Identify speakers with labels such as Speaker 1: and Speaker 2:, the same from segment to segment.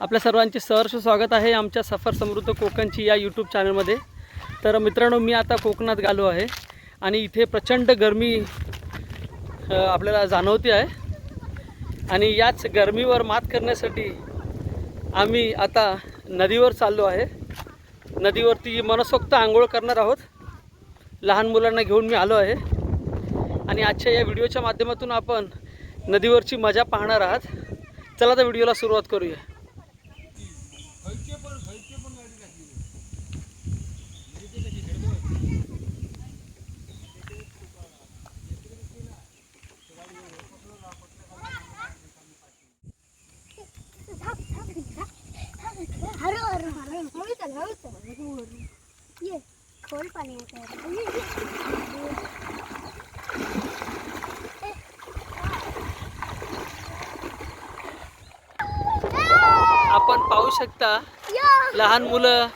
Speaker 1: आपल्या सर्वांचे सहर्ष स्वागत आहे आमच्या सफर समृद्ध कोकणची या यूट्यूब चॅनलमध्ये तर मित्रांनो मी आता कोकणात गालो आहे आणि इथे प्रचंड गरमी आपल्याला जाणवते आहे. आणि याच गरमीवर मात करण्यासाठी आम्ही आता नदीवर चाललो आहे. नदीवरती मनसोक्त आंघोळ करणार आहोत. लहान मुलांना घेऊन मी आलो आहे. आणि आजच्या या व्हिडिओच्या माध्यमातून आपण नदीवरची मजा पाहणार आहात. चला तर व्हिडिओला सुरुवात करूया
Speaker 2: हरो हरो हरो हळू चल हळू चल हळू हळू ये खोल पाणी आहे ये, ये.
Speaker 1: आपण पाहू शकता. लहान मुलं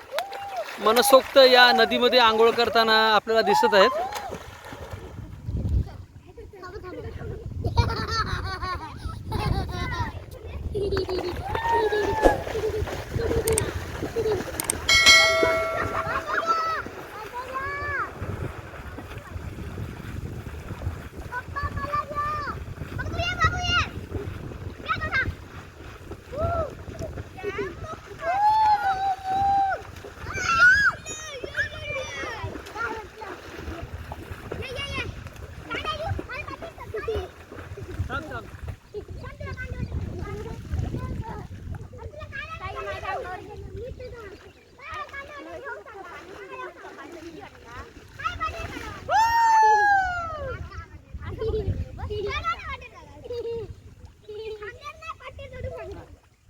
Speaker 1: मनसोक्त या नदीमध्ये आंघोळ करताना आपल्याला दिसत आहेत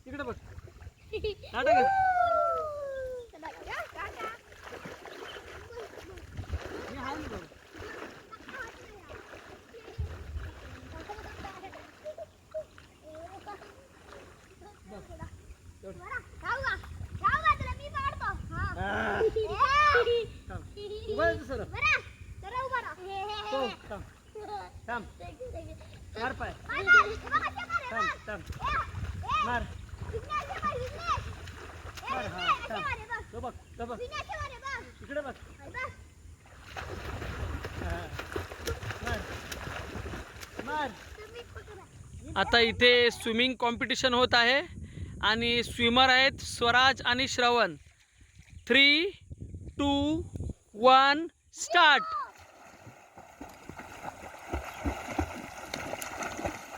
Speaker 1: इकडे बघ नाटक आहे. मी आहे ना बघ. हा. थांब. उभा आहे सर हो थांब. थांब. मार पाय. थांब थांब. मार. मार हा थांब. तो बघ तो बघ. इकडे बघ. हा. मार. मार. आता इथे स्विमिंग कॉम्पिटिशन होत आहे आणि स्विमर आहेत स्वराज आणि Shravan. Three two one start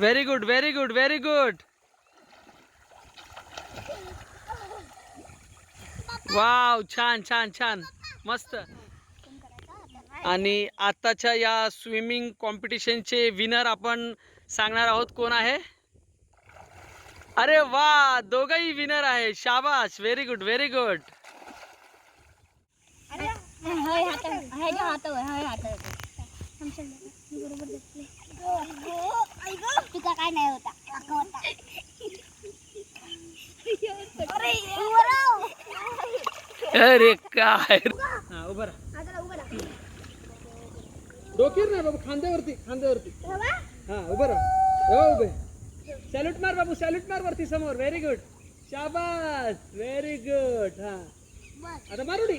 Speaker 1: very good very good very good wow छान छान छान. मस्त. आणि आताच्या या स्विमिंग कॉम्पिटिशनचे विनर आपण सांगणार आहोत कोण आहे? अरे वा दोघही विनर आहे शाबास. व्हेरी गुड व्हेरी गुड
Speaker 2: तुका काय नाही होता? काका होता अरे
Speaker 1: अरे काय? हा, उभं राहा. नाही बाबू खांद्यावरती खांद्यावरती. हा उभं राहा. हो उभे सॅल्यूट मार बाबू सॅल्यूट मार वरती समोर. व्हेरी गुड शाबास. व्हेरी गुड हा. आता मारुडी.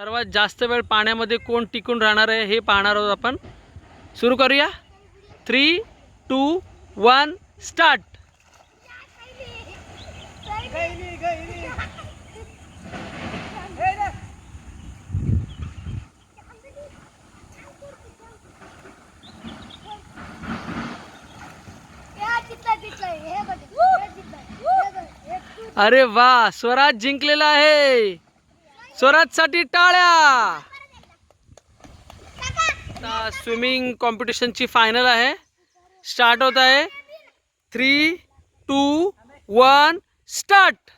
Speaker 1: सर्वात जास्त वेळ पाण्यामध्ये कोण टिकून राहणार आहे हे पाहणार आहोत आपण. सुरू करूया? थ्री टू वन स्टार्ट अरे वा स्वराज जिंकलेला आहे. स्वराजसाठी टाळ्या. स्विमिंग कॉम्पिटिशनची फायनल आहे. स्टार्ट होत आहे. थ्री टू वन स्टार्ट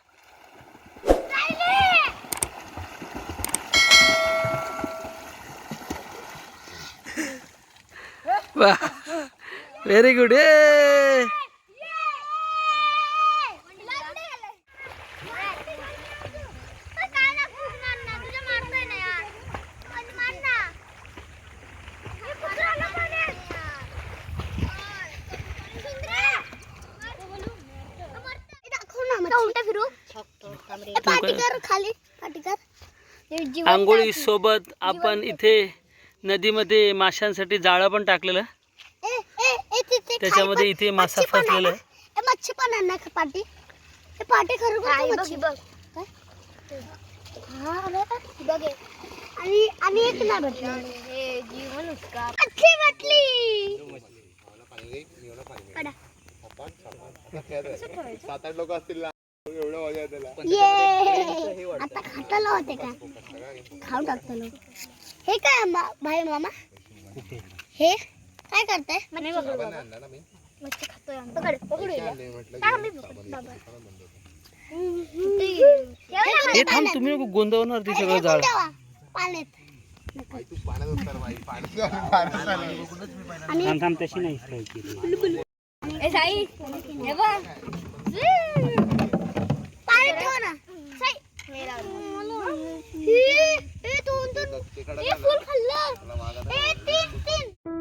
Speaker 1: वा व्हेरी गुड ए
Speaker 2: कर खाली पाठी कर. जिवंत
Speaker 1: आंघोळी. सोबत आपण इथे नदीमध्ये माशांसाठी जाळं पण टाकलेलं. त्याच्यामध्ये इथे मासा फसलेला
Speaker 2: ना? ए, मच्छी पण ना का पाटी हे पाटी खरं मच्छी? हा, बघ. आणि आणि एक नाही भेटलं मच्छी भेटली काढा.
Speaker 3: सात आठ लोक असतील ना. एवढं मजा येते त्याला
Speaker 2: ये आता खाताला होते का? खाऊ टाकतो हे काय मा- भाई मामा? हे काय करताय?
Speaker 3: आणला ना मी.
Speaker 2: मच्छी खातोय पकड पकडूया
Speaker 3: आणले म्हटलं
Speaker 2: टाक
Speaker 3: की
Speaker 2: मी पकड, बाबा.
Speaker 1: हे थांब तुम्ही नको गोंधवणार ती सगळं
Speaker 2: ठेवा, पाण्यात.
Speaker 3: बाई, तू पाण्यात उतर बाई पाण्यात पाण्यात आलं.
Speaker 2: आणि
Speaker 1: थांब तशी नाही
Speaker 2: ए, साई, हे बघ. हे दोन दोन. हे फुल खाल्लं. हे तीन तीन.